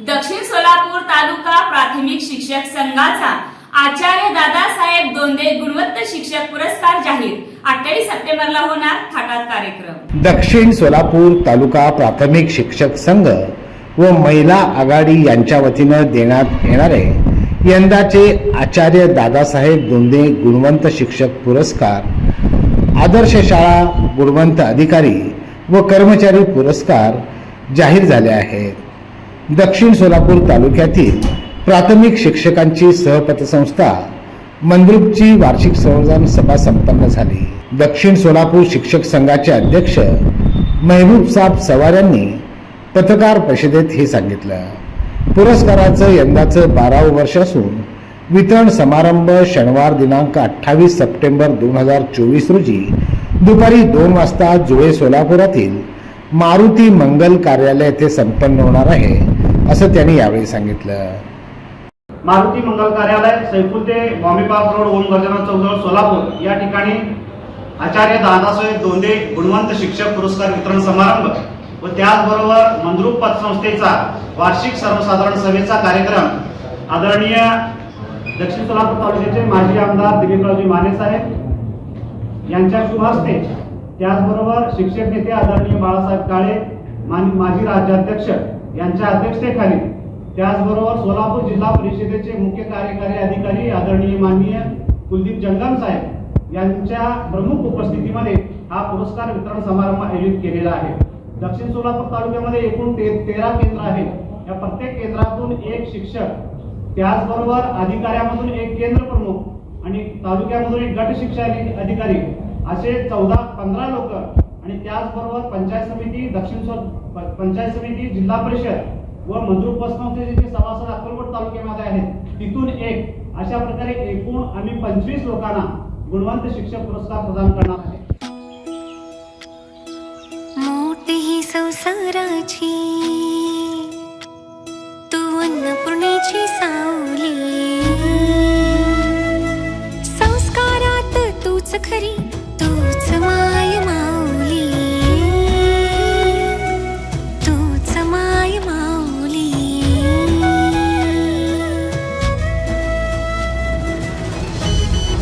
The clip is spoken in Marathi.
दक्षिण सोलापूर तालुका प्राथमिक शिक्षक संघाचा आचार्य दादासाहेब दोंदे गुणवत्ता शिक्षक पुरस्कार जाहीर. अठ्ठावीस सप्टेंबरला होणार थाटात कार्यक्रम. दक्षिण सोलापूर तालुका प्राथमिक शिक्षक संघ व महिला आघाडी यांच्या वतीनं देण्यात येणारे यंदाचे आचार्य दादासाहेब दोंदे गुणवंत शिक्षक पुरस्कार आदर्श शाळा गुणवंत अधिकारी व कर्मचारी पुरस्कार जाहीर झाले आहेत. दक्षिण सोलापूर तालुक्यातील प्राथमिक शिक्षकांची सहपतसंस्था मंद्रुपची वार्षिक संवर्धन सभा संपन्न झाली. दक्षिण सोलापूर शिक्षक संघाचे अध्यक्ष महबूब साहेब सवार यांनी पत्रकार परिषदेत हे सांगितलं. पुरस्काराचं यंदाचं बारावं वर्ष असून वितरण समारंभ शनिवार दिनांक अठ्ठावीस सप्टेंबर दोन हजार चोवीस रोजी दुपारी दोन वाजता जुळे सोलापुरातील मारुती मंगल कार्यालय येथे संपन्न होणार आहे. असं त्यांनी यावेळी सांगितलं. मारुती मंगल कार्यालय सैफुल ते बॉम्बे पार्क रोड ओम गर्जना चौजवळ सोलापूर. या ठिकाणी आचार्य दादासाहेब दोंडे गुणवंत शिक्षक पुरस्कार वितरण समारंभ व त्याचबरोबर मंद्रुप पतसंस्थेचा वार्षिक सर्वसाधारण सभेचा कार्यक्रम आदरणीय दक्षिण सोलापूर तालुक्याचे माजी आमदार दिलीपरावजी माने साहेब यांच्या शुभ हस्ते त्याचबरोबर शिक्षक नेते आदरणीय बाळासाहेब काळे माजी राज्याध्यक्ष यांच्या अध्यक्षतेखाली. त्याचबरोबर सोलापूर जिल्हा परिषदेचे मुख्य कार्यकारी अधिकारी आदरणीय माननीय कुलदीप जंगम साहेब यांच्या प्रमुख उपस्थितीमध्ये हा पुरस्कार वितरण समारंभ आयोजित केलेला आहे. दक्षिण सोलापूर तालुक्यामध्ये एकूण ते तेरा केंद्र आहेत. या प्रत्येक केंद्रातून एक शिक्षक त्याचबरोबर अधिकाऱ्यामधून एक केंद्र प्रमुख आणि तालुक्यामधून एक गट शिक्षा अधिकारी असे चौदा पंधरा लोक आणि त्याचबरोबर पंचायत समिती दक्षिण पंचायत समिती जिल्हा परिषद व मंजूर पसंतीचे जे सभासद अक्कलकोट तालुक्यामध्ये आहेत. तिथून एक अशा प्रकारे एकूण आम्ही पंचवीस लोकांना गुणवंत शिक्षक पुरस्कार प्रदान करणार आहे. मोठी संसाराची